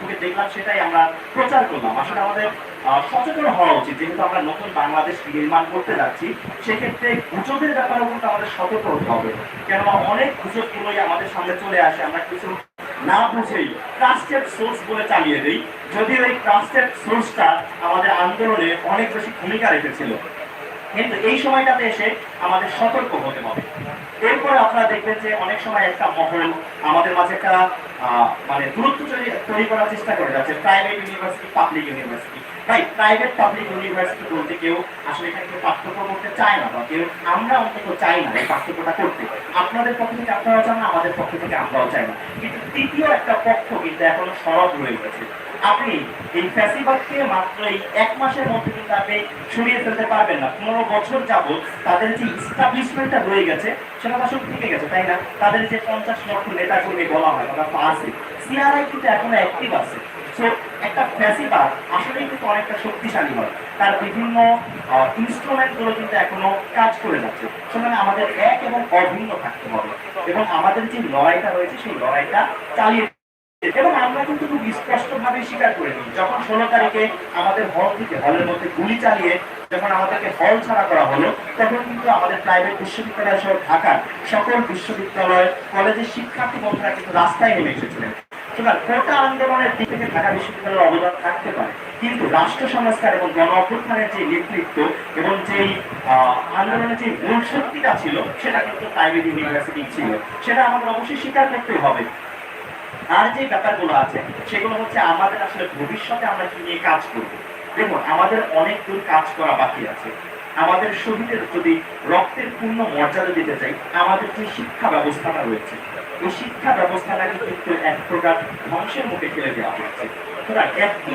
ফেসবুকে দেখলাম, সেটাই আমরা প্রচার করলাম। আসলে আমাদের সচেতন হওয়া উচিত। যেহেতু আমরা নতুন বাংলাদেশ নির্মাণ করতে যাচ্ছি, সেক্ষেত্রে গুজবের ব্যাপারেও কিন্তু আমাদের সতর্ক হতে হবে। কেননা অনেক গুজবগুলোই আমাদের সামনে চলে আসে। আমরা কিছু না বুঝেই ট্রাস্টেড সোর্স বলে চালিয়ে দিই। যদিও এই ট্রাস্টেড সোর্সটা আমাদের আন্দোলনে অনেক বেশি ভূমিকা রেখেছিল। কিন্তু এই সময়টাতে এসে আমাদের সতর্ক হতে হবে। এরপরে আপনারা দেখবেন যে অনেক সময় একটা মহল আমাদের মাঝে একটা মানে দূরত্ব তৈরি- করার চেষ্টা করে যাচ্ছে প্রাইভেট ইউনিভার্সিটি পাবলিক ইউনিভার্সিটি ভাই প্রাইভেট পাবলিক ইউনিভার্সিটি বলতে কেউ আসলে এখানে কেউ পার্থক্য করতে চায় না বা কেউ, আমরা অন্তত চাই না এই পার্থক্যটা করতে। আপনাদের পক্ষ থেকে আপনারা চান না, আমাদের পক্ষ থেকে আমরাও চাই না। কিন্তু তৃতীয় একটা পক্ষ কিন্তু এখনও সরব রয়ে গেছে। আপনি এই ফ্যাসিবাদকে মাত্র এই এক মাসের মধ্যে কিন্তু আপনি সরিয়ে ফেলতে পারবেন না। পনেরো বছর যাবত তাদের যে ইস্টাবলিশমেন্টটা রয়ে গেছে, সেটা তো আসলে থেকে গেছে, তাই না? তাদের যে পঞ্চাশ লক্ষ নেতা কর্মী বলা হয় তারা আছে। সিআরআই কিন্তু এখনও অ্যাক্টিভ আছে। সো একটা ফ্যাসিবার আসলেই কিন্তু অনেকটা শক্তিশালী হয়। তার বিভিন্ন ইনস্ট্রুমেন্টগুলো কিন্তু এখনও কাজ করে যাচ্ছে। সেখানে আমাদের এক এবং অভিন্ন থাকতে হবে। এবং আমাদের যে লড়াইটা রয়েছে, সেই লড়াইটা চালিয়ে এবং আমরা কিন্তু খুব স্পষ্টভাবে স্বীকার করে নিই, যখন ষোলো তারিখে আমাদের হল থেকে, হলের মধ্যে গুলি চালিয়ে যখন আমাদেরকে হল ছাড়া করা হলো, তখন কিন্তু আমাদের প্রাইভেট বিশ্ববিদ্যালয় সহ ঢাকার সকল বিশ্ববিদ্যালয়, কলেজের শিক্ষার্থী বন্ধুরা কিন্তু রাস্তায় নেমে এসেছিলেন। সুতরাং কোটা আন্দোলনের দিক থেকে ঢাকা বিশ্ববিদ্যালয়ের অবদান থাকতে পারে। কিন্তু রাষ্ট্র সংস্কার এবং গণ অভ্যুত্থানের যে নেতৃত্ব এবং যেই আন্দোলনের যে মূল শক্তিটা ছিল, সেটা কিন্তু প্রাইভেট ইউনিভার্সিটি ছিল। সেটা আমাদের অবশ্যই স্বীকার করতে হবে। আর যে ব্যাপারগুলো আছে, সেগুলো হচ্ছে আমাদের আসলে ভবিষ্যতে আমরা কি নিয়ে কাজ করব? দেখুন, আমাদের অনেক দূর কাজ করা বাকি আছে। আমাদের শহীদের যদি রক্তের পূর্ণ মর্যাদা দিতে চাই, আমাদের যে শিক্ষা ব্যবস্থাটা রয়েছে শিক্ষা ব্যবস্থাটাকে কিন্তু এক প্রকার ধ্বংসের মুখে ফেলে দেওয়া হচ্ছে একটি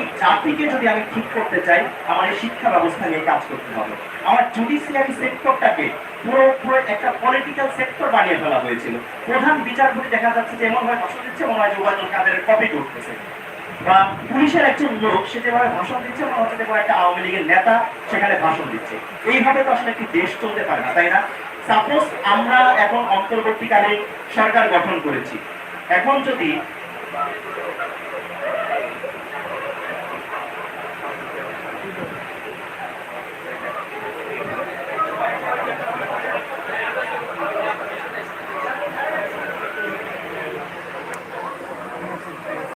যদি আমি ঠিক করতে চাই, আমার এই শিক্ষা ব্যবস্থা নিয়ে কাজ করতে হবে। আমার জুডিশিয়ারি সেক্টরটাকে পুরো পুরো একটা পলিটিক্যাল সেক্টর বানিয়ে ফেলা হয়েছিল। প্রধান বিচারপতি দেখা যাচ্ছে যে এমন ভাবে ভাষণ দিচ্ছে, মনে হয় যে উবায়দুল কাদের কপি করতেছে বা পুলিশের একজন লোক, সে যেভাবে ভাষণ দিচ্ছে, মনে হচ্ছে দেখো একটা আওয়ামী লীগের নেতা সেখানে ভাষণ দিচ্ছে। এইভাবে তো আসলে একটি দেশ চলতে পারে না, তাই না? সাপোজ আমরা এখন অন্তর্বর্তীকালে সরকার গঠন করেছি। এখন যদি